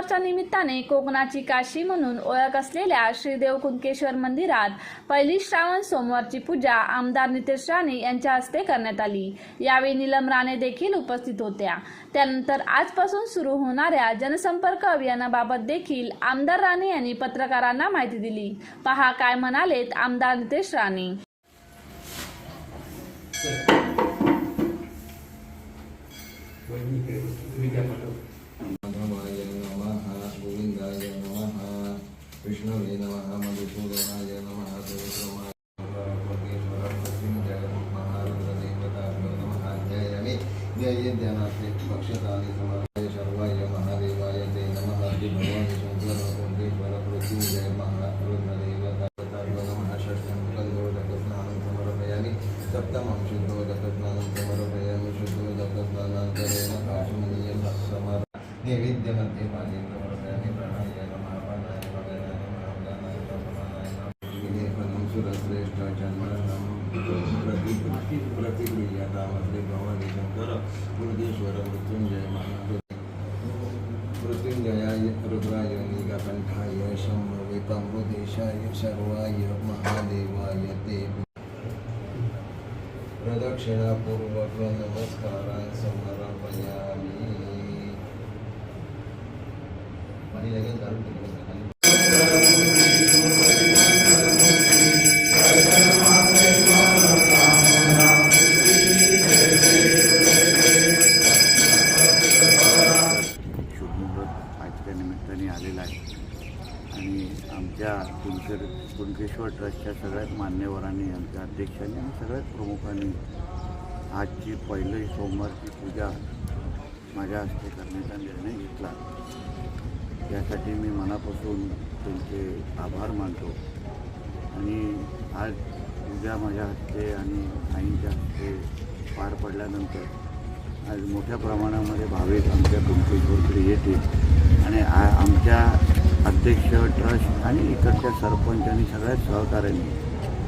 पहिल्या निमित्ताने कोकणाची काशी म्हणून ओळख असलेल्या श्रीदेव कुंकेश्वर मंदिरात पहिली श्रावण सोमवारची पूजा आमदार नितेश राणे यांच्या हस्ते करण्यात आली. यावेळी नीलम राणे देखील उपस्थित होत्या. त्यानंतर आजपासून सुरू होणाऱ्या जनसंपर्क अभियानाबाबत देखील आमदार राणे यांनी पत्रकारांना माहिती दिली. पहा काय म्हणालेत आमदार नितेश राणे. रामाय नमः गोविन्दाय नमः विष्णवे नमः मधुसूदनाय नमः सुविक्रमाय नमः मृत्युञ्जय महारुद्रदेवताभ्यो नमः ध्यायामि ध्याये ध्यानाथे पक्षतानि सर्वाय शर्वाय महादेवाय ते नमः भगवान् शङ्कर कुण्डेश्वर मृत्युञ्जय महारुद्रदेवताभ्यो जय षष्ठं कल्लोदकस्नानं समर्पयामि सप्तमं शुद्धोदकस्नानं समर्पयामि शुद्धोदकस्नानान्तरेण काशुमनीयं समर्पयामि नैवेद्यमध्ये पाणी प्रवर्तयामि प्राणाय नमः प्राणाय भगवाय सुरश्रेष्ठ जन्मनं प्रतिक्रियता मृत्युंजय महाप्रति मृत्युंजयाय रुद्राय नीलकण्ठाय महादेवाय ते प्रदक्षिणापूर्वक नमस्कार समर्पया आणि आमच्या कुणकेर कुणकेश्वर ट्रस्टच्या सगळ्याच मान्यवरांनी आमच्या अध्यक्षांनी आणि सगळ्याच प्रमुखांनी आजची पहिली सोमवारची पूजा माझ्या हस्ते करण्याचा निर्णय घेतला. त्यासाठी मी मनापासून तुमचे आभार मानतो. आणि आज पूजा माझ्या हस्ते आणि आईंच्या हस्ते पार पडल्यानंतर आज मोठ्या प्रमाणामध्ये भाविक आमच्या कुंकेश्वरकडे येतील आणि आ आमच्या अध्यक्ष ट्रस्ट आणि इकडच्या सरपंच आणि सगळ्या सहकार्यांनी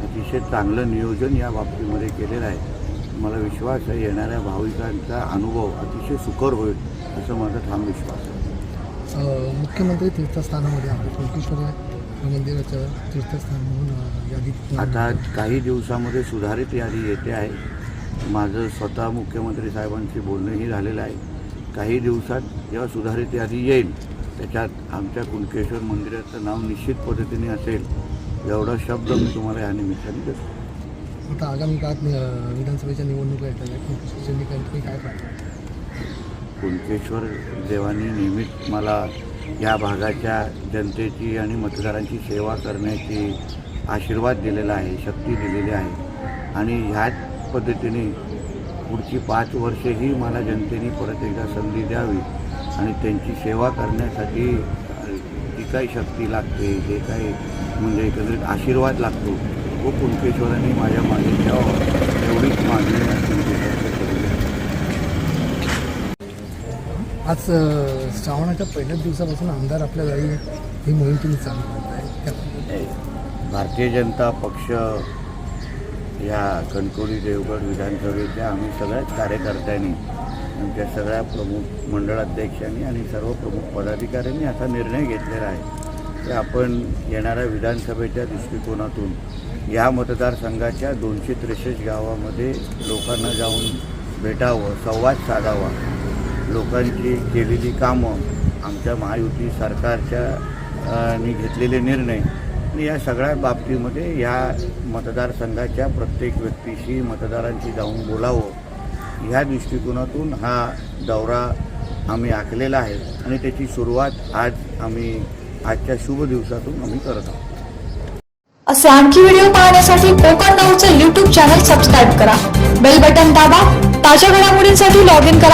अतिशय चांगलं नियोजन या बाबतीमध्ये केलेलं आहे. मला विश्वास आहे येणाऱ्या भाविकांचा अनुभव अतिशय सुकर होईल असं माझा ठाम विश्वास आहे. मुख्यमंत्री तीर्थस्थानामध्ये मंदिराचं तीर्थस्थान म्हणून अ, यादीत आता काही दिवसामध्ये सुधारित यादी येते आहे. माझं स्वतः मुख्यमंत्री साहेबांशी बोलणंही झालेलं आहे. काही दिवसात जेव्हा सुधारित यादी येईल त्याच्यात आमच्या कुणकेश्वर मंदिराचं नाव निश्चित पद्धतीने असेल एवढा शब्द मी तुम्हाला या निमित्ताने देतो. आता आगामी काळात विधानसभेच्या निवडणुका येतात काय कुणकेश्वर देवानी नेहमीच मला या भागाच्या जनतेची आणि मतदारांची सेवा करण्याची आशीर्वाद दिलेला आहे शक्ती दिलेली आहे. आणि ह्याच पद्धतीने पुढची पाच वर्षेही मला जनतेने परत एकदा संधी द्यावी. आणि त्यांची सेवा करण्यासाठी जी काही शक्ती लागते जे काही म्हणजे एकंदरीत आशीर्वाद लागतो तो कुणकेश्वरांनी माझ्या मागे द्यावा एवढीच मागणी आज श्रावणाच्या पहिल्याच दिवसापासून आमदार आपल्या गावी ही मोहीम तुम्ही चालू करताय भारतीय जनता पक्ष या कणकोली देवगड विधानसभेच्या आम्ही सगळ्याच कार्यकर्त्यांनी आमच्या सगळ्या प्रमुख मंडळाध्यक्षांनी आणि सर्व प्रमुख पदाधिकाऱ्यांनी असा निर्णय घेतलेला आहे की आपण येणाऱ्या विधानसभेच्या दृष्टिकोनातून या मतदारसंघाच्या दोनशे त्रेसष्ट गावामध्ये लोकांना जाऊन भेटावं संवाद साधावा लोकांची केलेली कामं आमच्या महायुती सरकारच्या नी घेतलेले निर्णय आणि या सगळ्या बाबतीमध्ये या मतदारसंघाच्या प्रत्येक व्यक्तीशी मतदारांशी जाऊन बोलावं ह्या दृष्टिकोनातून हा दौरा आम्ही आखलेला आहे. आणि त्याची सुरुवात आज आम्ही आजच्या शुभ दिवसातून आम्ही करत आहोत. असे आणखी व्हिडिओ पाहण्यासाठी कोकण नाऊचं यूट्यूब चॅनल सबस्क्राईब करा. बेल बटन दाबा ताज्या घडामोडींसाठी लॉग इन करा.